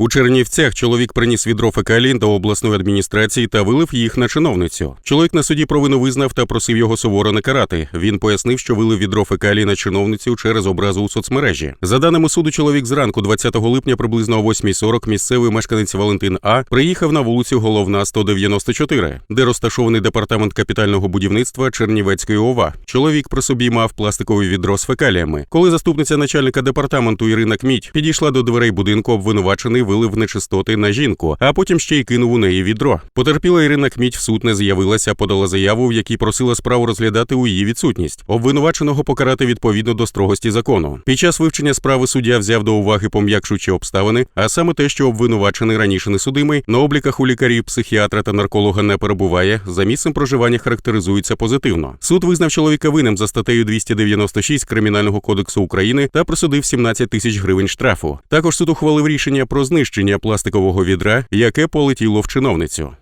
У Чернівцях чоловік приніс відро фекалій до обласної адміністрації та вилив їх на чиновницю. Чоловік на суді провину визнав та просив його суворо не карати. Він пояснив, що вилив відро фекалій на чиновницю через образу у соцмережі. За даними суду, чоловік зранку, 20 липня, приблизно о 8.40, місцевий мешканець Валентин А приїхав на вулицю Головна 194, де розташований департамент капітального будівництва Чернівецької ОВА. Чоловік при собі мав пластикове відро з фекаліями. Коли заступниця начальника департаменту Ірина Кміть підійшла до дверей будинку, обвинувачений вилив нечистоти на жінку, а потім ще й кинув у неї відро. Потерпіла Ірина Кміть в суд не з'явилася, подала заяву, в якій просила справу розглядати у її відсутність. Обвинуваченого покарати відповідно до строгості закону. Під час вивчення справи суддя взяв до уваги пом'якшуючі обставини, а саме те, що обвинувачений раніше несудимий на обліках у лікарів, психіатра та нарколога не перебуває. За місцем проживання характеризується позитивно. Суд визнав чоловіка винним за статтею 296 Кримінального кодексу України та присудив 17 тисяч гривень штрафу. Також суд ухвалив рішення про знищення пластикового відра, яке полетіло в чиновницю.